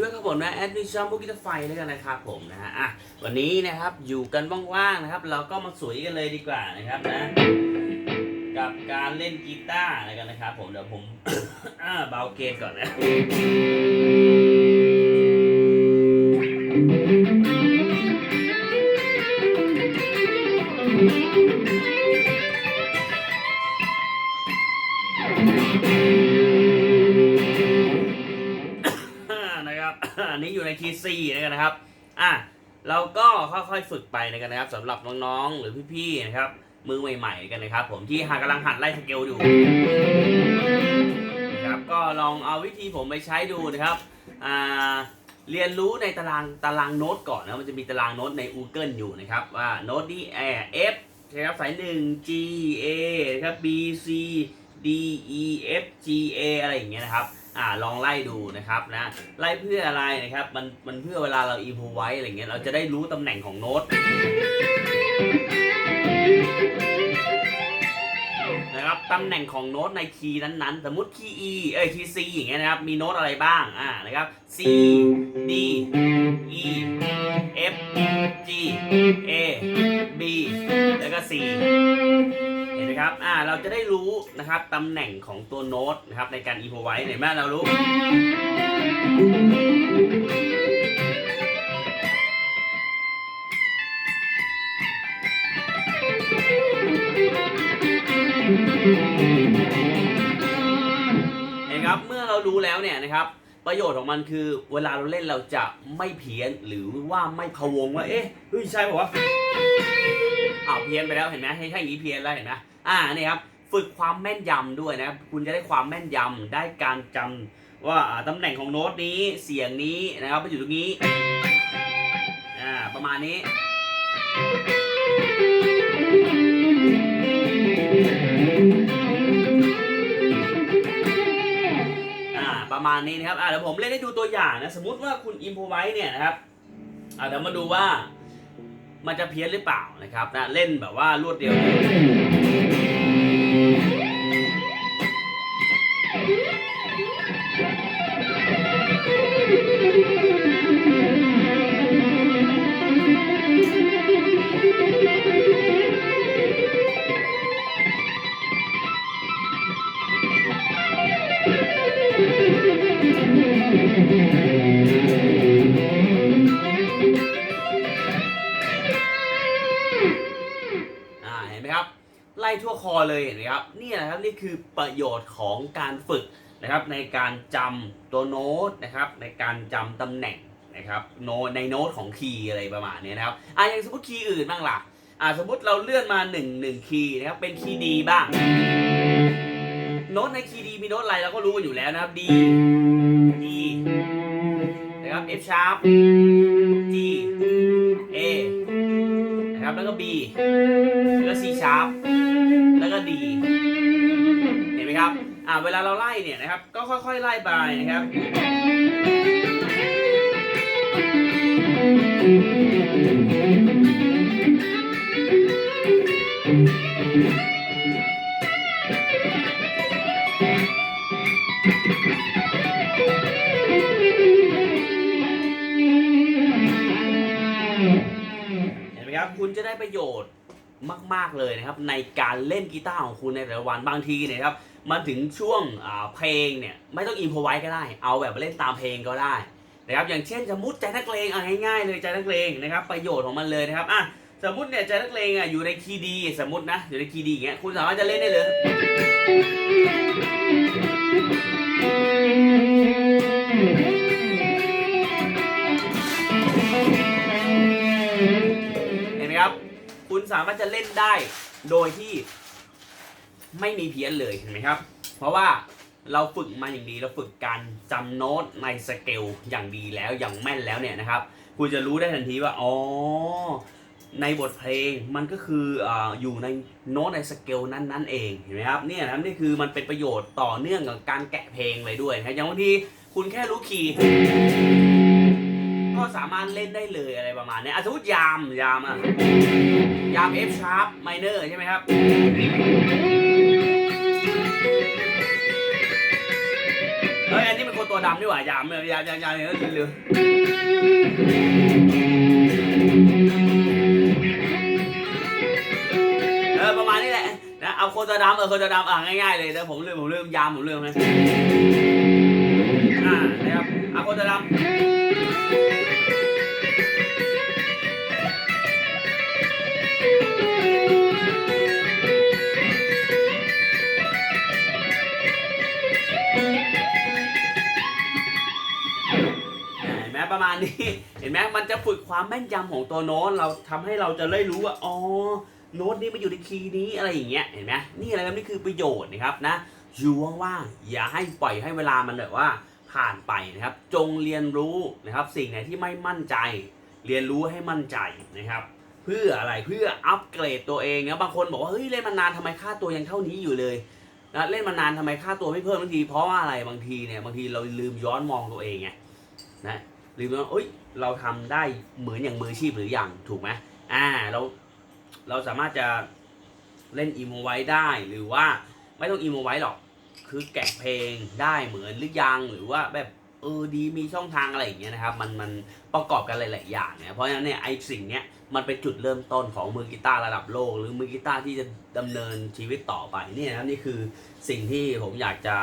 ด้วยครับผมนะแอดมิชชั่นบุกิตไฟแล้วกันนะครับผมนะฮะอะวันนี้นะครับอยู่กันว่างๆนะครับ เราก็มาสวยกันเลยดีกว่านะครับนะ กับการเล่นกีตาร์อะไรกันนะครับผมเดี๋ยวผมเบาเกมก่อนนะน P4 นะกันนะครับอะเราก็ค่อยๆฝึกไปนะกันนะครับสำหรับน้องๆหรือพี่ๆนะครับมือใหม่ๆกันนะครับ ผมที่หากำลังหัดไล่สเกลอยู่นะครับก็ลองเอาวิธีผมไปใช้ดูนะครับอ่าเรียนรู้ในตารางตารางโน้ตก่อนนะมันจะมีตารางโน้ตใน Google อยู่นะครับว่าโน้ตนี้แอร์ F นะครับสายหนึ่ง G A ครับ B C D E F G A อะไรอย่างเงี้ยนะครับ อ่าลองไล่ดูนะครับนะไล่เพื่ออะไรนะครับมันมันเพื่อเวลาเราอีโพไว้อะไรเงี้ยเราจะได้รู้ตำแหน่งของโน้ตนะครับตำแหน่งของโน้ตในคีย์นั้นๆ สมมติคีย์ E เอ้ยคีย์ C อย่างเงี้ยนะครับมีโน้ตอะไรบ้างอ่านะครับ C D E F G A B แล้วก็ C มครับ อ่า เราจะได้รู้นะครับตำแหน่งของตัวโน้ตนะครับในการอีโพไว้เห็นไหมเรารู้ เห็นครับ เมื่อเรารู้แล้วเนี่ยนะครับ ประโยชน์ของมันคือเวลาเราเล่นเราจะไม่เพี้ยนหรือว่าไม่พะวงว่า เอ๊ะเฮ้ยใช่ป่าวะอ้าวเพี้ยนไปแล้วเห็นไหมให้ถ้าอย่างนี้เพี้ยนแล้วเห็นไหม อ่านี่ครับฝึกความแม่นยำด้วยนะครับคุณจะได้ความแม่นยำได้การจำว่าอ่าตำแหน่งของโน้ตนี้เสียงนี้นะครับมันอยู่ตรงนี้อ่าประมาณนี้อ่าประมาณนี้นะครับอ่าเดี๋ยวผมเล่นให้ดูตัวอย่างนะ สมมุติว่าคุณอิมพอไว้เนี่ยนะครับอ่าเดี๋ยวมาดูว่ามันจะเพี้ยนหรือเปล่านะครับนะเล่นแบบว่ารวดเดียวเลย อ่า ทั่วคอเลยนไหมครับนี่แหละครับนี่คือประโยชน์ของการฝึกนะครับในการจำตัวโน้ตนะครับในการจำตำแหน่งนะครับโน้ตในโน้ตของคีย์อะไรประมาณนี้นะครับอะอย่างสมมติคีย์อื่นบ้างล่ะอะสมมติเราเลื่อนมา1 1คีย์นะครับเป็นคีย์ดีบ้าง โน้ตในคีย์ดีมีโน้ตอะไรเราก็รู้กันอยู่แล้วนะครับ D D นะครับ F sharp G A นะครับแล้วก็ B แล้วก็ C sharp ก็ D เห็นไหมครับ อ่าเวลาเราไล่เนี่ยนะครับ ก็ค่อยๆไล่ไปนะครับเห็นไหมครับ คุณจะได้ประโยชน์ มาก ๆเลยนะครับในการเล่นกีตาร์ของคุณในแต่ละวันบางทีเนี่ยครับมันถึงช่วงเพลงเนี่ยไม่ต้องอินพอไว้ก็ได้ เอาแบบเล่นตามเพลงก็ได้นะครับอย่างเช่นสมมติใจนักเลงอะง่ายๆเลยใจนักเลงนะครับประโยชน์ของมันเลยนะครับอะสมมติเนี่ยใจนักเลงอะอยู่ในคีย์ดี สมมตินะอยู่ในคีย์ดีอย่างเงี้ยคุณสามารถจะเล่นได้เลย คุณสามารถจะเล่นได้โดยที่ไม่มีเพี้ยนเลยเห็นไหมครับ เพราะว่าเราฝึกมาอย่างดีเราฝึกการจำโน้ตในสเกลอย่างดีแล้วอย่างแม่นแล้วเนี่ยนะครับ คุณจะรู้ได้ทันทีว่าอ๋อในบทเพลงมันก็คือออยู่ในโน้ตในสเกลนั้นนั่นเองเห็นไหมครับเนี่ยนะนี่คือมันเป็นประโยชน์ต่อเนื่องกับการแกะเพลงเลยด้วยนะครับอย่างบางทีคุณแค่รู้คีย์ ก็สามารถเล่นได้เลยอะไรประมาณนี้อะสมมติยามยามอะยาม F sharp minor ใช่ไหมครับ เฮ้ยอันนี้เป็นคนตัวดำดีกว่ายามยยามยามยามเนี่ยเร็วเออประมาณนี้แหละนะเอาคนตัวดำเออคนตัวดำอะง่ายๆเลยนะผมลืมผมลืมยามผมลืมนะอ่านะครับเอาคนตัวดำ มมันจะฝึกความแม่นยำของตัวโน้ตเราทำให้เราจะได้รู้ว่าอ๋อโน้ตนี้มาอยู่ในคีย์นี้อะไรอย่างเงี้ยเห็นไหมนี่อะไรครับนี่คือประโยชน์นะครับนะอยู่ว่างๆอย่าให้ปล่อยให้เวลามันแบบว่าผ่านไปนะครับ จงเรียนรู้นะครับ สิ่งไหนที่ไม่มั่นใจ เรียนรู้ให้มั่นใจนะครับ เพื่ออะไรเพื่ออัปเกรดตัวเองนะบางคนบอกว่าเฮ้ยเล่นมานานทำไมค่าตัวยังเท่านี้อยู่เลยนะเล่นมานานทำไมค่าตัวไม่เพิ่มบางที เพราะว่าอะไรบางทีเนี่ยบางทีเราลืมย้อนมองตัวเองไงนะ ลืมว่าเอ้ยเราทำได้เหมือนอย่างมืออาชีพหรือยังถูกไหมอ่าเราเราสามารถจะเล่นอีโมไว้ได้หรือว่าไม่ต้องอีโมไว้หรอก คือแกะเพลงได้เหมือนหรือยังหรือว่าแบบเออดีมีช่องทางอะไรอย่างเงี้ยนะครับมันมันประกอบกันหลาย ๆ อย่างเนี่ยเพราะฉะนั้นเนี่ยไอสิ่งเนี้ยมันเป็นจุดเริ่มต้นของมือกีตาร์ระดับโลก หรือมือกีตาร์ที่จะดำเนินชีวิตต่อไปเนี่ยนะครับนี่คือสิ่งที่ผมอยากจะ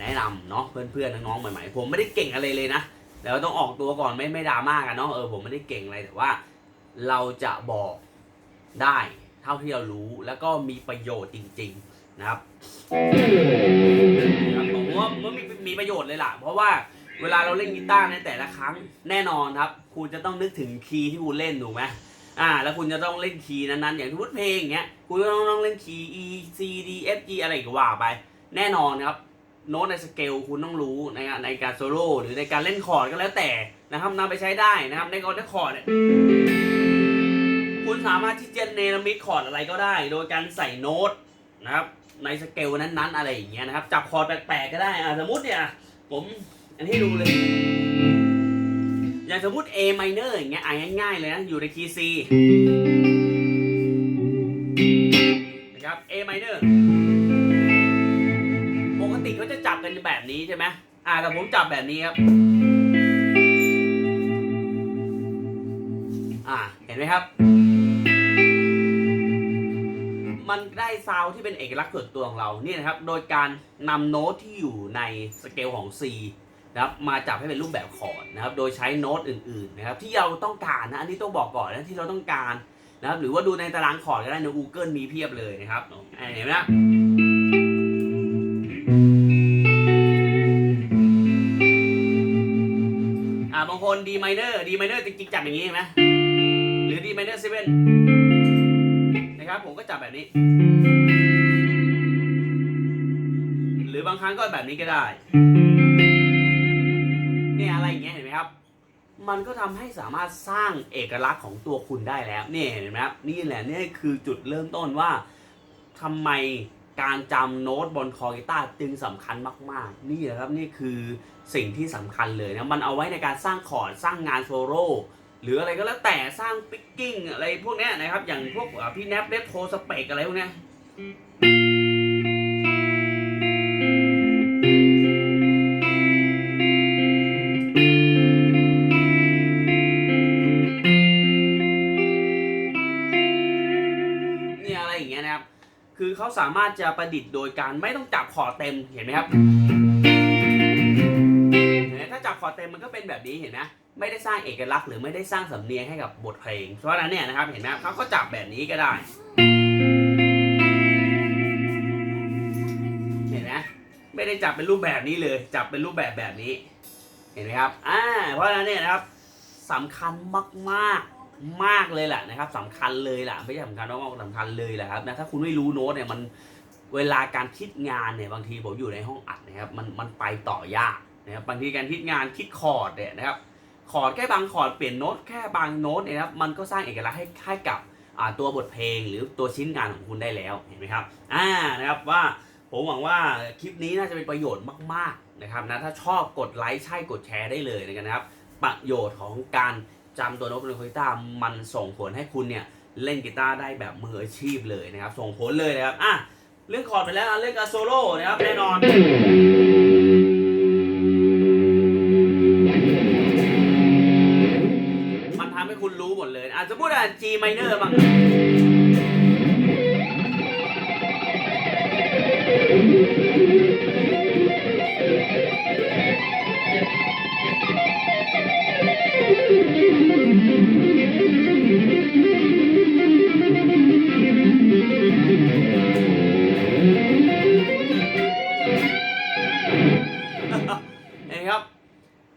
แนะนำเนาะเพื่อน ๆ น้อง ๆ ใหม่ ๆ ผมไม่ได้เก่งอะไรเลยนะ แล้วต้องออกตัวก่อนไม่ไม่ดราม่ากันเนาะเออผมไม่ได้เก่งอะไรแต่ว่า เราจะบอกได้เท่าที่เรารู้แล้วก็มีประโยชน์จริง ๆนะครับผมว่ามันมีมีประโยชน์เลยล่ะ เพราะว่าเวลาเราเล่นกีตาร์ในแต่ละครั้งแน่นอนครับ คุณจะต้องนึกถึงคีย์ที่คุณเล่นถูกไหมอ่า แล้วคุณจะต้องเล่นคีย์นั้นๆ อย่างสมมติเพลงอย่างเงี้ยคุณก็ต้องต้องเล่นคีย์ E C D F G อะไรก็ว่าไป แน่นอนครับ โน้ตในสเกลคุณต้องรู้ในการในการโซโล่หรือในการเล่นคอร์ดก็แล้วแต่นะครับนำไปใช้ได้นะครับในกรณีคอร์ดเนี่ยคุณสามารถที่จะเนรมิตคอร์ดอะไรก็ได้ โดยการใส่โน้ตนะครับในสเกลนั้นๆอะไรอย่างเงี้ยนะครับ จับคอร์ดแปลกๆก็ได้อ่าสมมติเนี่ยผมอันให้ดูเลยอย่างสมมติ A minor อย่างเงี้ยอ่านง่ายๆเลยนะอยู่ในคีย์ C นะครับ A minor แบบนี้ใช่ไหมอ่าแต่ผมจับแบบนี้ครับ อ่าเห็นไหมครับ มันได้ซาวด์ที่เป็นเอกลักษณ์ส่วนตัวของเราเนี่ยนะครับ โดยการนำโน้ตที่อยู่ในสเกลของ C นะครับมาจับให้เป็นรูปแบบคอร์ดนะครับ โดยใช้โน้ตอื่นๆนะครับที่เราต้องการนะ อันนี้ต้องบอกก่อนนะที่เราต้องการนะครับ หรือว่าดูในตารางคอร์ดก็ได้ใน Google มีเพียบเลยนะครับเห็นไหมนะ น D minor D minor จริงๆจับอย่างนี้เห็นไหมหรือ D minor 7นะครับผมก็จับแบบนี้ หรือบางครั้งก็แบบนี้ก็ได้ เนี่ยอะไรอย่างเงี้ยเห็นไหมครับ มันก็ทำให้สามารถสร้างเอกลักษณ์ของตัวคุณได้แล้วเนี่ยเห็นไหมครับ นี่แหละนี่คือจุดเริ่มต้นว่าทำไม การจำโน้ตบนคอกีตาร์จึงสำคัญมากๆ นี่แหละครับนี่คือสิ่งที่สำคัญเลยนะมันเอาไว้ในการสร้างคอร์ดสร้างงานโซโล่หรืออะไรก็แล้วแต่สร้างปิกกิ้งอะไรพวกนี้นะครับอย่างพวกพี่แนปเรดโทสเปกอะไรพวกเนี้ สามารถจะประดิษฐ์โดยการไม่ต้องจับคอเต็มเห็นไหมครับเห็นไหมถ้าจับคอเต็มมันก็เป็นแบบนี้เห็นไหมไม่ได้สร้างเอกลักษณ์หรือไม่ได้สร้างสำเนียงให้กับบทเพลง เพราะฉะนั้นเนี่ยนะครับเห็นไหมเขาก็จับแบบนี้ก็ได้ เห็นไหมไม่ได้จับเป็นรูปแบบนี้เลย จับเป็นรูปแบบแบบนี้ เห็นไหมครับอ่าเพราะฉะนั้นเนี่ยนะครับสำคัญมากๆ มากเลยแหละนะครับสำคัญเลยแหละไม่ใช่สำคัญมากสำคัญเลยแหละครับนะถ้าคุณไม่รู้โน้ตเนี่ยมันเวลาการคิดงานเนี่ยบางทีผมอยู่ในห้องอัดนะครับมันมันไปต่อยากนะครับบางทีการคิดงานคิดคอร์ดเนี่ยนะครับคอร์ดแค่บางคอร์ดเปลี่ยนโน้ตแค่บางโน้ตเนี่ยครับมันก็สร้างเอกลักษณ์ให้ให้กับอ่าตัวบทเพลงหรือตัวชิ้นงานของคุณได้แล้วเห็นไหมครับอ่านะครับว่าผมหวังว่าคลิปนี้น่าจะเป็นประโยชน์มากๆนะครับนะถ้าชอบกดไลค์ใช่กดแชร์ได้เลยนะครับประโยชน์ของการ จำตัวโน้ตเป็นกีตาร์มันส่งผลให้คุณเนี่ยเล่นกีตาร์ได้แบบมืออาชีพเลยนะครับ ส่งผลเลยนะครับอะเรื่องคอร์ดไปแล้วเรื่องกับโซโล่นะครับแน่นอนมันทำให้คุณรู้หมดเลยอาจจะพูดอะ G minor บ้าง เห็นไหมครับ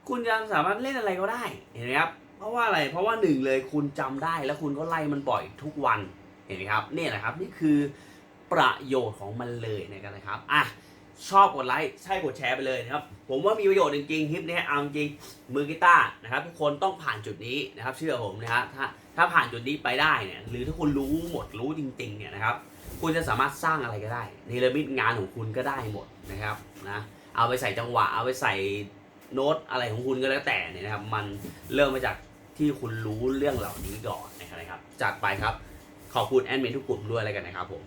คุณจะสามารถเล่นอะไรก็ได้ เห็นไหมครับ เพราะว่าอะไร เพราะว่าหนึ่งเลยคุณจำได้แล้วคุณก็ไล่มันบ่อยทุกวัน เห็นไหมครับ นี่แหละครับ นี่คือประโยชน์ของมันเลยนะครับ อะ ชอบกดไลค์ ใช่กดแชร์ไปเลยนะครับ ผมว่ามีประโยชน์จริงๆ คลิปนี้เอาจริง มือกีตาร์นะครับ ทุกคนต้องผ่านจุดนี้นะครับ เชื่อผมนะครับ ถ้าถ้าผ่านจุดนี้ไปได้เนี่ย หรือถ้าคุณรู้หมดรู้จริง ๆ เนี่ยนะครับ คุณจะสามารถสร้างอะไรก็ได้ เนรมิตงานของคุณก็ได้หมดนะครับนะ เอาไปใส่จังหวะ เอาไปใส่โน้ตอะไรของคุณก็แล้วแต่เนี่ยนะครับ มันเริ่มมาจากที่คุณรู้เรื่องเหล่านี้ก่อนนะครับ จากไปครับ ขอบคุณแอดมินทุกกลุ่มด้วยอะไรกันนะครับผม